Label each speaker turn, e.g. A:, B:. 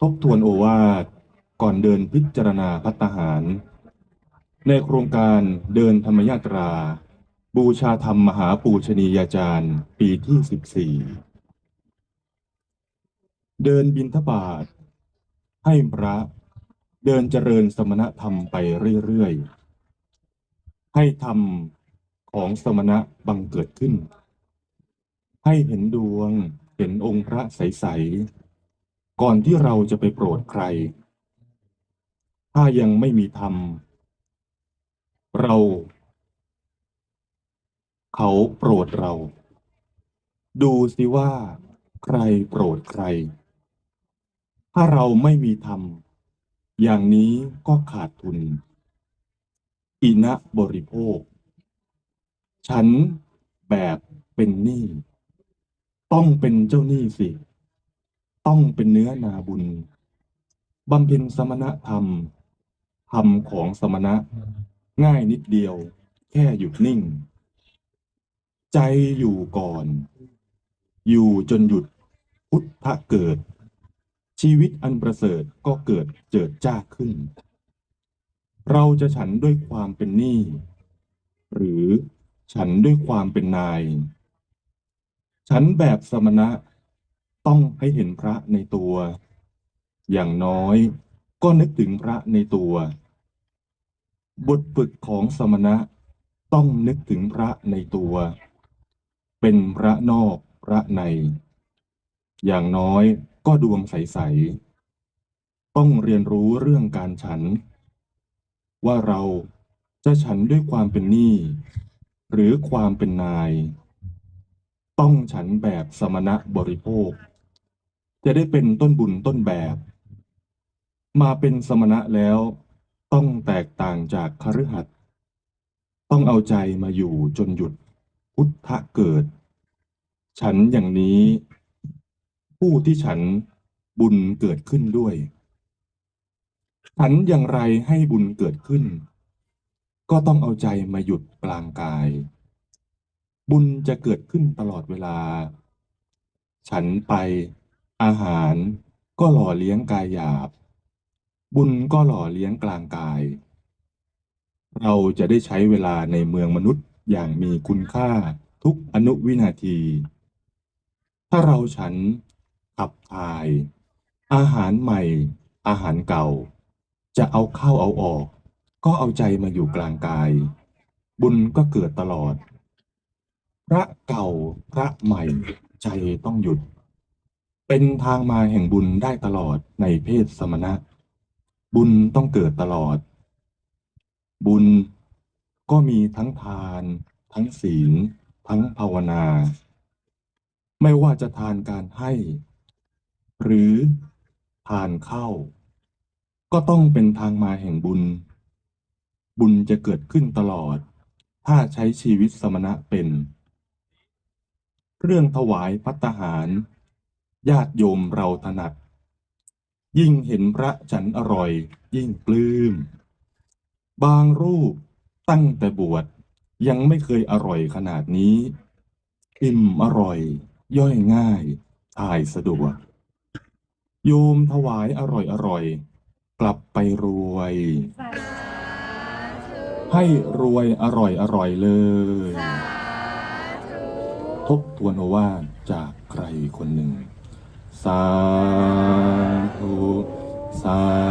A: ทบทวนโอวาทก่อนเดินพิจารณาพัตตาหาร ในโครงการเดินธรรมยาตรา บูชาธรรมมหาปูชนียาจารย์ ปีที่ 14 เดินบินทบาท ให้พระเดินเจริญสมณธรรมไปเรื่อยๆ ให้ธรรมของสมณะบังเกิดขึ้น ให้เห็นดวงเห็นองค์พระใสๆ ก่อนที่เราจะไปโปรดใคร ถ้ายังไม่มีธรรม เรา เขาโปรดเรา ดูสิว่าใครโปรดใคร ถ้าเราไม่มีธรรม อย่างนี้ก็ขาดทุน อินะบริโภค ฉันแบบเป็นหนี้ ต้องเป็นเจ้าหนี้สิ ต้องเป็นเนื้อนาบุญบำเพ็ญสมณธรรม ธรรมของสมณะ ง่ายนิดเดียว แค่หยุดนิ่ง ใจอยู่ก่อน อยู่จนหยุดพุทธะเกิด ชีวิตอันประเสริฐก็เกิดเจิดจ้าขึ้น เราจะฉันด้วยความเป็นหนี้หรือฉันด้วยความเป็นนาย ฉันแบบสมณะ ต้องให้เห็นพระในตัว อย่างน้อยก็นึกถึงพระในตัว บทฝึกของสมณะต้องนึกถึงพระในตัว เป็นพระนอกพระใน อย่างน้อยก็ดวงใสๆต้องเรียนรู้เรื่องการฉัน ว่าเราจะฉันด้วยความเป็นหนี้หรือความเป็นนาย ต้องฉันแบบสมณะบริโภค จะได้เป็นต้นบุญต้นแบบ มาเป็นสมณะแล้ว ต้องแตกต่างจากคฤหัสถ์ต้องเอาใจมาอยู่จนหยุดพุทธะเกิด ฉันอย่างนี้ ผู้ที่ฉันบุญเกิดขึ้นด้วย ฉันอย่างไรให้บุญเกิดขึ้น ก็ต้องเอาใจมาหยุดกลางกาย บุญจะเกิดขึ้นตลอดเวลา ฉันไป อาหารก็หล่อเลี้ยงกายหยาบ บุญก็หล่อเลี้ยงกลางกาย เราจะได้ใช้เวลาในเมืองมนุษย์อย่างมีคุณค่าทุกอนุวินาที ถ้าเราฉันขับถ่าย อาหารใหม่ อาหารเก่า จะเอาเข้าเอาออก ก็เอาใจมาอยู่กลางกาย บุญก็เกิดตลอด พระเก่าพระใหม่ใจต้องหยุด เป็นทางมาแห่งบุญได้ตลอดในเพศสมณะ บุญต้องเกิดตลอด บุญก็มีทั้งทาน ทั้งศีล ทั้งภาวนา ไม่ว่าจะทานการให้ หรือทานเข้า ก็ต้องเป็นทางมาแห่งบุญ บุญจะเกิดขึ้นตลอด ถ้าใช้ชีวิตสมณะเป็น เรื่องถวายพัตหาร ญาติโยมเราถนัด ยิ่งเห็นพระฉันอร่อย ยิ่งปลื้ม บางรูปตั้งแต่บวชยังไม่เคยอร่อยขนาดนี้ อิ่มอร่อย ย่อยง่ายทายสะดวก โยมถวายอร่อยอร่อย กลับไปรวย ให้รวยอร่อยอร่อยเลย ทบทวนโอวาทจากใครคนหนึ่ง สาธุสา